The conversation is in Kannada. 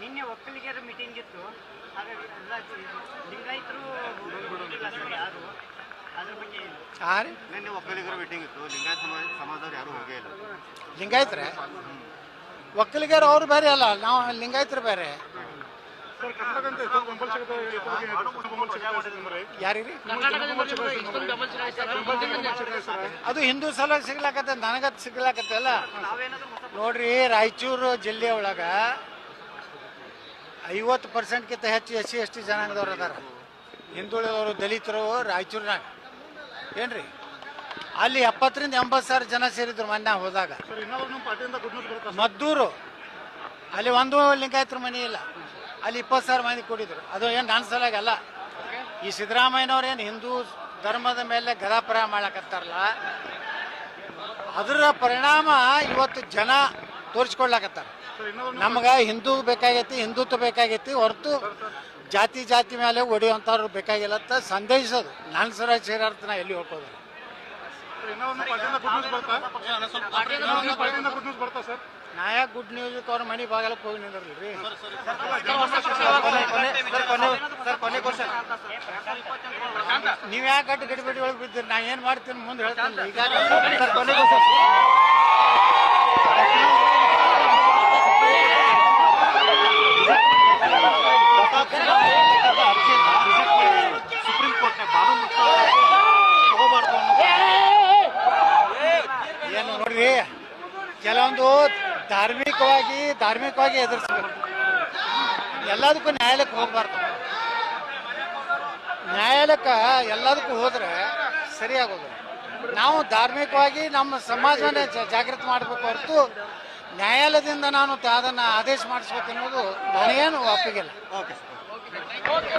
ನಿನ್ನೆ ಒಕ್ಕಲಿಗರ ಮೀಟಿಂಗ್ ಇತ್ತು ಹಾಗಾಗಿ ಎಲ್ಲ ಲಿಂಗಾಯತರು ಇಲ್ಲ ಸರ್ ಯಾರು ಅದ್ರ ಬಗ್ಗೆ ಏನು? ಆ ರೀ ನಿನ್ನೆ ಒಕ್ಕಲಿಗರ ಮೀಟಿಂಗ್ ಇತ್ತು ಲಿಂಗಾಯತ ಸಮಾಜ ಸಮಾಜದವ್ರು ಯಾರು ಹೋಗೇ ಇಲ್ಲ ಲಿಂಗಾಯತ್ರೆ ಒಕ್ಕಲಿಗರು ಅವ್ರು ಬೇರೆ ಅಲ್ಲ ನಾವು ಲಿಂಗಾಯತರು ಬೇರೆ ಅದು ಹಿಂದೂ ಸಲ ಸಿಗ್ಲಾಕತ್ತೆ ನನಗತ್ ಸಿಗ್ಲಾಕತ್ತಲ್ಲ ಅಲ್ಲ ನೋಡ್ರಿ ರಾಯಚೂರು ಜಿಲ್ಲೆ ಒಳಗ ಐವತ್ತು ಪರ್ಸೆಂಟ್ಗಿಂತ ಹೆಚ್ಚು ಎಸ್ ಸಿ ಎಸ್ ಟಿ ಜನಾಂಗದವ್ರು ಅದಾರ. ಹಿಂದುಳಿದವರು ದಲಿತರು ರಾಯಚೂರಿನಾಗ. ಏನ್ರಿ? ಅಲ್ಲಿ ಎಪ್ಪತ್ತರಿಂದ ಎಂಬತ್ತು ಸಾವಿರ ಜನ ಸೇರಿದ್ರು ಮೊನ್ನೆ ಹೋದಾಗ. ಮದ್ದೂರು. ಅಲ್ಲಿ ಒಂದು ಲಿಂಗಾಯತರ ಮನೆ ಇಲ್ಲ. ಅಲ್ಲಿ ಇಪ್ಪತ್ತು ಸಾವಿರ ಮಂದಿ ಕೂಡಿದ್ರು. ಅದು ಏನು ನನ್ನ ಸಲಾಗಲ್ಲ ಈ ಸಿದ್ದರಾಮಯ್ಯನವ್ರು ಏನು ಹಿಂದೂ ಧರ್ಮದ ಮೇಲೆ ಗದಾಪರ ಮಾಡಕತ್ತಾರಲ್ಲ? ಅದರ ಪರಿಣಾಮ ಇವತ್ತು ಜನ ತೋರಿಸ್ಕೊಡ್ಲಾಕತ್ತಾರ ನಮ್ಗೆ ಹಿಂದೂ ಬೇಕಾಗೈತಿ, ಹಿಂದುತ್ವ ಬೇಕಾಗೈತಿ, ಹೊರತು ಜಾತಿ ಜಾತಿ ಮೇಲೆ ಹೊಡೆಯುವಂಥವ್ರು ಬೇಕಾಗಿಲ್ಲ ಅಂತ ಸಂದೇಶದು ನನ್ನ ಸರ ಸೇರಾರ್ಥ ನಾ ಎಲ್ಲಿ ಹೋಗೋದು ನಾಯ ಗುಡ್ ನ್ಯೂಸ್ ಅವ್ರ ಮನೆ ಬಾಗಲಕ್ಕೆ ಹೋಗಿ ನಿಂದ್ರಲ್ರಿ ನೀವ್ ಯಾಕೆ ಗಟ್ಟಿ ಗಡಿಬಿಡಿ ಒಳಗೆ ಬಿದ್ದೀರಿ? ನಾ ಏನ್ ಮಾಡ್ತೀನಿ ಮುಂದೆ ಹೇಳ್ತೀನಿ. ಈಗ ನೋಡ್ರಿ ಕೆಲವೊಂದು ಧಾರ್ಮಿಕವಾಗಿ ಧಾರ್ಮಿಕವಾಗಿ ಎದುರಿಸ್ಬೇಕು. ಎಲ್ಲದಕ್ಕೂ ನ್ಯಾಯಾಲಯಕ್ಕೆ ಹೋಗ್ಬಾರ್ದು. ನ್ಯಾಯಾಲಯಕ್ಕೆ ಎಲ್ಲದಕ್ಕೂ ಹೋದ್ರೆ ಸರಿಯಾಗೋದು. ನಾವು ಧಾರ್ಮಿಕವಾಗಿ ನಮ್ಮ ಸಮಾಜವನ್ನೇ ಜಾಗೃತಿ ಮಾಡಬೇಕು ಹೊರತು ನ್ಯಾಯಾಲಯದಿಂದ ನಾನು ಅದನ್ನ ಆದೇಶ ಮಾಡಿಸ್ಬೇಕು ಅನ್ನೋದು ನನಗೇನು ಒಪ್ಪಿಗೆಲ್ಲ.